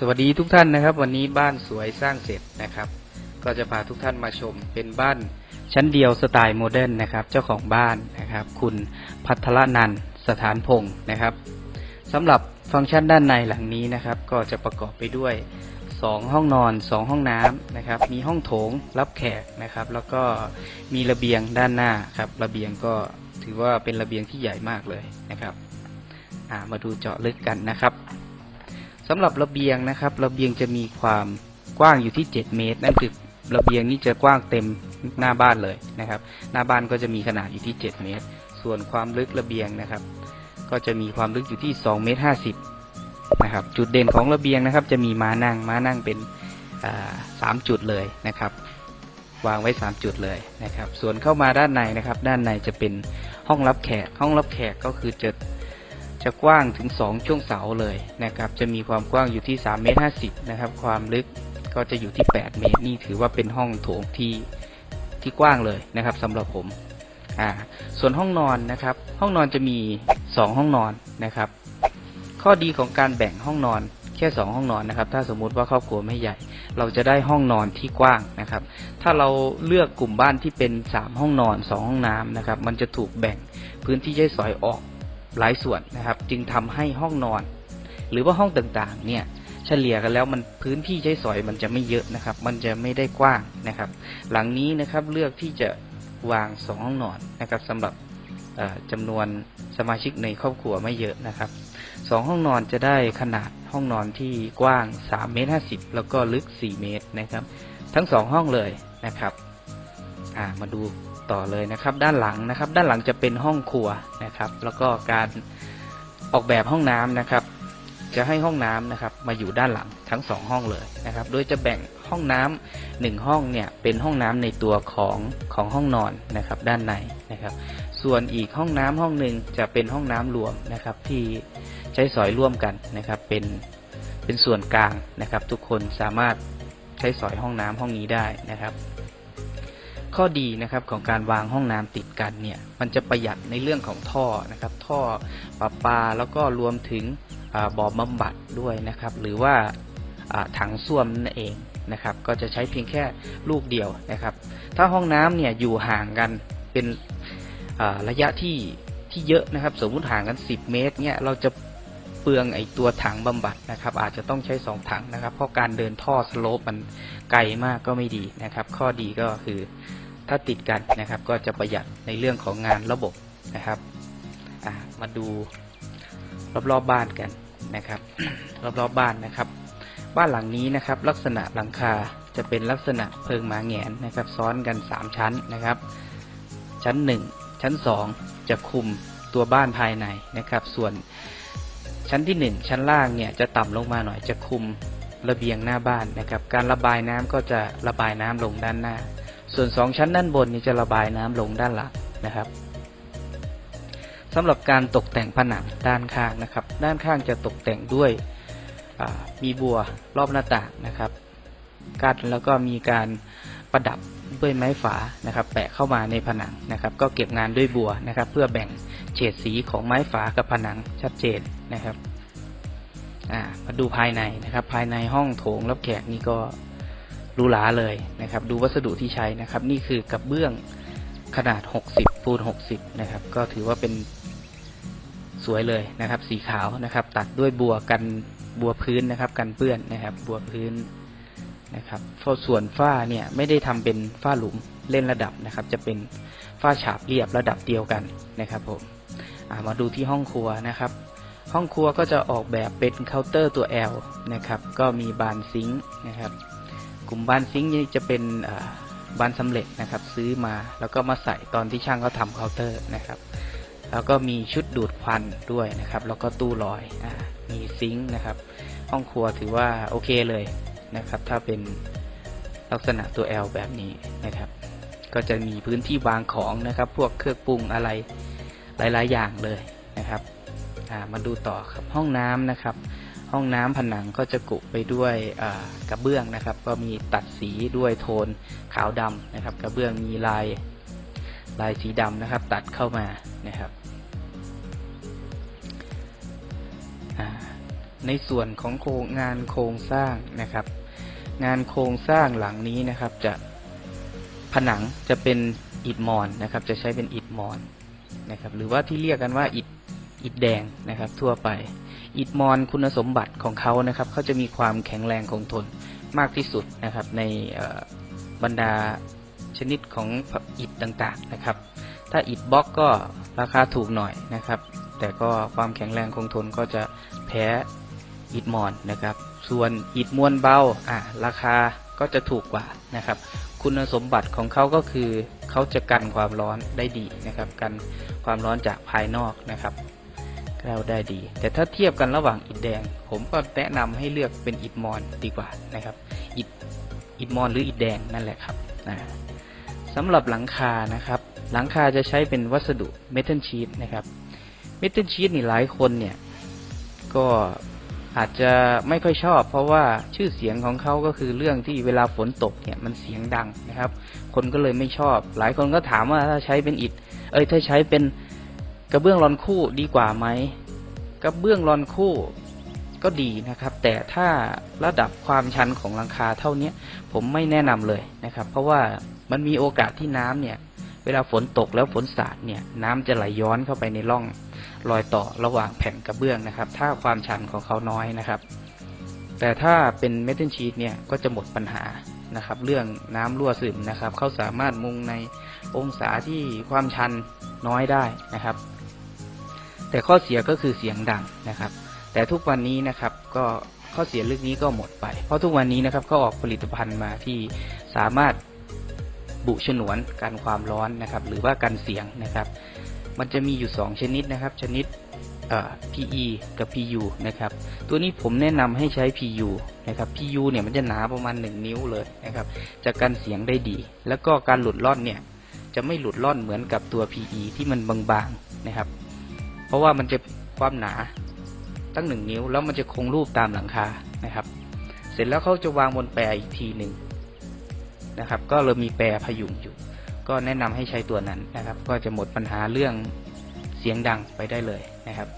สวัสดีทุกท่านนะครับ วันนี้บ้านสวยสร้างเสร็จนะครับ ก็จะพาทุกท่านมาชมเป็นบ้านชั้นเดียวสไตล์โมเดิร์นนะครับ เจ้าของบ้านนะครับ คุณพัทรนันสถานพงศ์นะครับสำหรับฟังก์ชันด้านในหลังนี้นะครับ ก็จะประกอบไปด้วย 2 ห้องนอน 2 ห้องน้ำนะครับ มีห้องโถงรับแขกนะครับ แล้วก็มีระเบียงด้านหน้าครับระเบียงก็ถือว่าเป็นระเบียงที่ใหญ่มากเลยนะครับามาดูเจาะลึกกันนะครับ สำหรับระเบียงนะครับ ระเบียงจะมีความกว้างอยู่ที่ 7 เมตร นั่นคือระเบียงนี้จะกว้างเต็มหน้าบ้านเลยนะครับ หน้าบ้านก็จะมีขนาดอยู่ที่ 7 เมตร ส่วนความลึกระเบียงนะครับ ก็จะมีความลึกอยู่ที่2เมตร50นะครับ จุดเด่นของระเบียงนะครับ จะมีม้านั่ง ม้านั่งเป็นสามจุดเลยนะครับ วางไว้ 3 จุดเลยนะครับ ส่วนเข้ามาด้านในนะครับ ด้านในจะเป็นห้องรับแขก ห้องรับแขกก็คือจะ จะกว้างถึง 2 ช่วงเสาเลยนะครับ จะมีความกว้างอยู่ที่3เมตร50นะครับ ความลึกก็จะอยู่ที่ 8 เมตร นี่ถือว่าเป็นห้องโถงที่ที่กว้างเลยนะครับสำหรับผมอ่าส่วนห้องนอนนะครับ ห้องนอนจะมี 2 ห้องนอนนะครับ ข้อดีของการแบ่งห้องนอนแค่ 2 ห้องนอนนะครับ ถ้าสมมุติว่าครอบครัวไม่ใหญ่ เราจะได้ห้องนอนที่กว้างนะครับ ถ้าเราเลือกกลุ่มบ้านที่เป็น 3 ห้องนอน 2 ห้องน้ำนะครับ มันจะถูกแบ่งพื้นที่ใช้สอยออก หลายส่วนนะครับ จึงทำให้ห้องนอน หรือว่าห้องต่างๆ เนี่ยเฉลี่ยกันแล้วมันพื้นที่ใช้สอยมันจะไม่เยอะนะครับ มันจะไม่ได้กว้างนะครับ หลังนี้นะครับเลือกที่จะวางสองห้องนอนนะครับสำหรับเอ่อจำนวนสมาชิกในครอบครัวไม่เยอะนะครับสองห้องนอนจะได้ขนาดห้องนอนที่กว้าง3เมตร50 แล้วก็ลึก 4 เมตรนะครับ ทั้งสองห้องเลยนะครับ อ่ามาดูต่อเลยนะครับ ด้านหลังนะครับ ด้านหลังจะเป็นห้องครัวนะครับ แล้วก็การออกแบบห้องน้ำนะครับ จะให้ห้องน้ำนะครับ มาอยู่ด้านหลังทั้งสองห้องเลยนะครับ โดยจะแบ่งห้องน้ำหนึ่งห้องเนี่ยเป็นห้องน้ำในตัวของของห้องนอนนะครับ ด้านในนะครับ ส่วนอีกห้องน้ำห้องหนึ่งจะเป็นห้องน้ำรวมนะครับ ที่ใช้สอยร่วมกันนะครับ เป็นเป็นส่วนกลางนะครับ ทุกคนสามารถใช้สอยห้องน้ำห้องนี้ได้นะครับ ข้อดีนะครับของการวางห้องน้ำติดกันเนี่ยมันจะประหยัดในเรื่องของท่อนะครับ ท่อประปาแล้วก็รวมถึงบ่อบำบัดด้วยนะครับ หรือว่าถังส้วมนั่นเองนะครับ ก็จะใช้เพียงแค่ลูกเดียวนะครับ ถ้าห้องน้ำเนี่ยอยู่ห่างกันเป็นระยะที่ที่เยอะนะครับ สมมุติห่างกัน 10 เมตรเนี่ยเราจะเปลืองไอตัวถังบำบัดนะครับ อาจจะต้องใช้ 2 ถังนะครับ เพราะการเดินท่อสโลปมันไกลมากก็ไม่ดีนะครับ ข้อดีก็คือ ถ้าติดกันนะครับก็จะประหยัดในเรื่องของงานระบบนะครับมาดูรอบๆบบ้านกันนะครับ รอบๆบบ้านนะครับ บ้านหลังนี้นะครับ ลักษณะหลังคาจะเป็นลักษณะเพิงหมาแงนนะครับ ซ้อนกัน 3 ชั้นนะครับ ชั้น 1 ชั้น 2 จะคุมตัวบ้านภายในนะครับ ส่วนชั้นที่ 1 ชั้นล่างเนี่ยจะต่ำลงมาหน่อยจะคุมระเบียงหน้าบ้านนะครับ การระบายน้ำก็จะระบายน้ำลงด้านหน้า ส่วน 2 ชั้นด้านบนนี่จะระบายน้ำลงด้านหลังนะครับสำหรับการตกแต่งผนังด้านข้างนะครับ ด้านข้างจะตกแต่งด้วยมีบัวรอบหน้าต่างนะครับกั้นแล้วก็มีการประดับด้วยไม้ฝานะครับ แปะเข้ามาในผนังนะครับ ก็เก็บงานด้วยบัวนะครับ เพื่อแบ่งเฉดสีของไม้ฝากับผนังชัดเจนนะครับมาดูภายในนะครับ ภายในห้องโถงรับแขกนี่ก็ รูหราเลยนะครับ ดูวัสดุที่ใช้นะครับ นี่คือกระเบื้องขนาด 60ปูน60 นะครับ ก็ถือว่าเป็นสวยเลยนะครับ สีขาวนะครับ ตัดด้วยบัวกันบัวพื้นนะครับ กันเปื้อนนะครับ บัวพื้นนะครับส่วนฝ้าเนี่ยไม่ได้ทำเป็นฝ้าหลุมเล่นระดับนะครับ จะเป็นฝ้าฉาบเรียบระดับเดียวกันนะครับผมามาดูที่ห้องครัวนะครับ ห้องครัวก็จะออกแบบเป็นเคาน์เตอร์ตัว L นะครับ ก็มีบานซิงค์นะครับ กลุ่มบานซิงค์นี่จะเป็นอ่าบานสำเร็จนะครับ ซื้อมาแล้วก็มาใส่ตอนที่ช่างเขาทำเคาน์เตอร์นะครับ แล้วก็มีชุดดูดควันด้วยนะครับ แล้วก็ตู้ลอยอมีซิงค์นะครับ ห้องครัวถือว่าโอเคเลยนะครับ ถ้าเป็นลักษณะตัว L แบบนี้นะครับ ก็จะมีพื้นที่วางของนะครับ พวกเครื่องปรุงอะไรหลาย ๆ อย่างเลยนะครับมาดูต่อครับห้องน้ำนะครับ ห้องน้ำผนังก็จะกุไปด้วยกระเบื้องนะครับ ก็มีตัดสีด้วยโทนขาวดำนะครับ กระเบื้องมีลายลายสีดำนะครับ ตัดเข้ามานะครับ ในส่วนของโครงงานโครงสร้างนะครับ งานโครงสร้างหลังนี้นะครับ จะผนังจะเป็นอิฐมอนนะครับ จะใช้เป็นอิฐมอนนะครับ หรือว่าที่เรียกกันว่าอิฐ อิฐแดงนะครับทั่วไป อิฐมอนคุณสมบัติของเขานะครับเขาจะมีความแข็งแรงคงทนมากที่สุดนะครับในบรรดาชนิดของอิฐต่างๆนะครับ ถ้าอิฐบล็อกก็ราคาถูกหน่อยนะครับ แต่ก็ความแข็งแรงคงทนก็จะแพ้อิฐมอนนะครับ ส่วนอิฐมวลเบาอะราคาก็จะถูกกว่านะครับ คุณสมบัติของเขาก็คือเขาจะกันความร้อนได้ดีนะครับ กันความร้อนจากภายนอกนะครับ เราได้ดี แต่ถ้าเทียบกันระหว่างอิฐแดง ผมก็แนะนำให้เลือกเป็นอิฐมอนดีกว่านะครับ อิฐอิฐมอนหรืออิฐแดงนั่นแหละครับนะสำหรับหลังคานะครับ หลังคาจะใช้เป็นวัสดุเมทัลชีตนะครับเมทัลชีตนี่หลายคนเนี่ยก็อาจจะไม่ค่อยชอบ เพราะว่าชื่อเสียงของเขาก็คือเรื่องที่เวลาฝนตกเนี่ยมันเสียงดังนะครับ คนก็เลยไม่ชอบ หลายคนก็ถามว่าถ้าใช้เป็นอิฐเอ้ยถ้าใช้เป็น กระเบื้องรอนคู่ดีกว่าไหมกระเบื้องรอนคู่ก็ดีนะครับ แต่ถ้าระดับความชันของหลังคาเท่านี้ผมไม่แนะนำเลยนะครับ เพราะว่ามันมีโอกาสที่น้ำเนี่ย เวลาฝนตกแล้วฝนสาดเนี่ย น้ำจะไหลย้อนเข้าไปในร่องรอยต่อระหว่างแผ่นกระเบื้องนะครับ ถ้าความชันของเขาน้อยนะครับ แต่ถ้าเป็นเมทัลชีตเนี่ยก็จะหมดปัญหานะครับ เรื่องน้ำรั่วซึมนะครับ เขาสามารถมุงในองศาที่ความชันน้อยได้นะครับ แต่ข้อเสียก็คือเสียงดังนะครับ แต่ทุกวันนี้นะครับก็ข้อเสียเรื่องนี้ก็หมดไป เพราะทุกวันนี้นะครับเขาออกผลิตภัณฑ์มาที่สามารถบุฉนวนกันความร้อนนะครับ หรือว่ากันเสียงนะครับ มันจะมีอยู่ 2 ชนิดนะครับ ชนิดเอ่อ PE กับ PU นะครับ ตัวนี้ผมแนะนำให้ใช้ PU นะครับ PU เนี่ยมันจะหนาประมาณ 1 นิ้วเลยนะครับ จะกันเสียงได้ดี แล้วก็การหลุดร่อนเนี่ยจะไม่หลุดร่อนเหมือนกับตัว PE ที่มันบางๆนะครับ เพราะว่ามันจะความหนาตั้งหนึ่งนิ้ว แล้วมันจะคงรูปตามหลังคานะครับ เสร็จแล้วเขาจะวางบนแปรอีกทีหนึ่งนะครับ ก็เลยมีแปรพยุงอยู่ ก็แนะนำให้ใช้ตัวนั้นนะครับ ก็จะหมดปัญหาเรื่องเสียงดังไปได้เลยนะครับ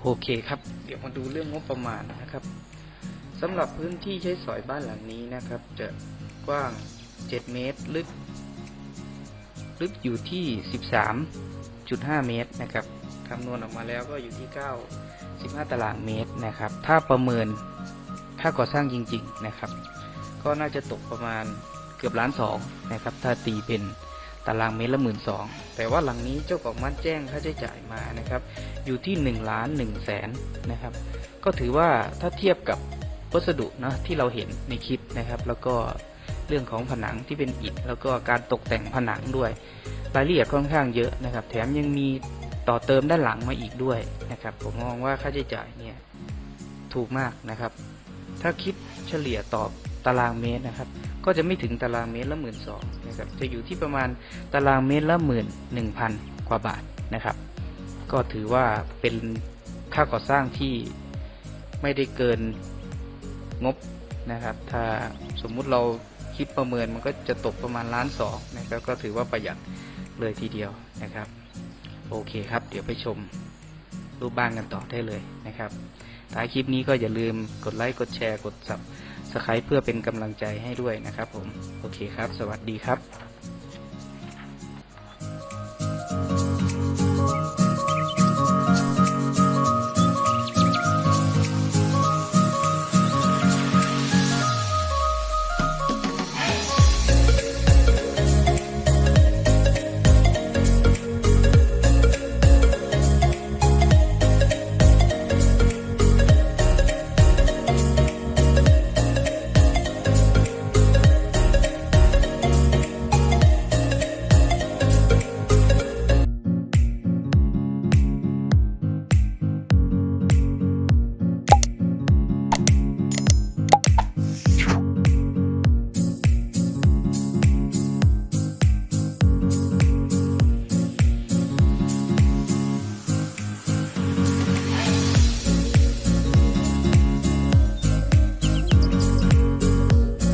โอเคครับ เดี๋ยวมาดูเรื่องงบประมาณนะครับสำหรับพื้นที่ใช้สอยบ้านหลังนี้นะครับ จะกว้าง 7 เมตร ลึก ลึกอยู่ที่ 13.5 เมตรนะครับคำนวณออกมาแล้วก็อยู่ที่ 9 15 ตารางเมตรนะครับ ถ้าประเมินค่าก่อสร้างจริง ๆนะครับ ก็น่าจะตกประมาณเกือบล้านสองนะครับ ถ้าตีเป็นตารางเมตรละหมื่นสองแต่ว่าหลังนี้เจ้าของบ้านแจ้งค่าใช้จ่ายมานะครับ อยู่ที่หนึ่งล้านหนึ่งแสนนะครับ ก็ถือว่าถ้าเทียบกับวัสดุนะที่เราเห็นในคลิปนะครับ แล้วก็ เรื่องของผนังที่เป็นอิฐแล้วก็การตกแต่งผนังด้วย รายละเอียดค่อนข้างเยอะนะครับ แถมยังมีต่อเติมด้านหลังมาอีกด้วยนะครับ ผมมองว่าค่าใช้จ่ายเนี่ยถูกมากนะครับ ถ้าคิดเฉลี่ยต่อตารางเมตรนะครับ ก็จะไม่ถึงตารางเมตรละหมื่นสองนะครับ จะอยู่ที่ประมาณตารางเมตรละหมื่นหนึ่งพันกว่าบาทนะครับ ก็ถือว่าเป็นค่าก่อสร้างที่ไม่ได้เกินงบนะครับ ถ้าสมมุติเรา คิดประเมินมันก็จะตกประมาณล้านสองนะครับก็ถือว่าประหยัดเลยทีเดียวนะครับ โอเคครับ เดี๋ยวไปชมรูปบ้านกันต่อได้เลยนะครับท้ายคลิปนี้ก็อย่าลืมกดไลค์กดแชร์กดสับสไครต์เพื่อเป็นกำลังใจให้ด้วยนะครับผม โอเคครับ สวัสดีครับ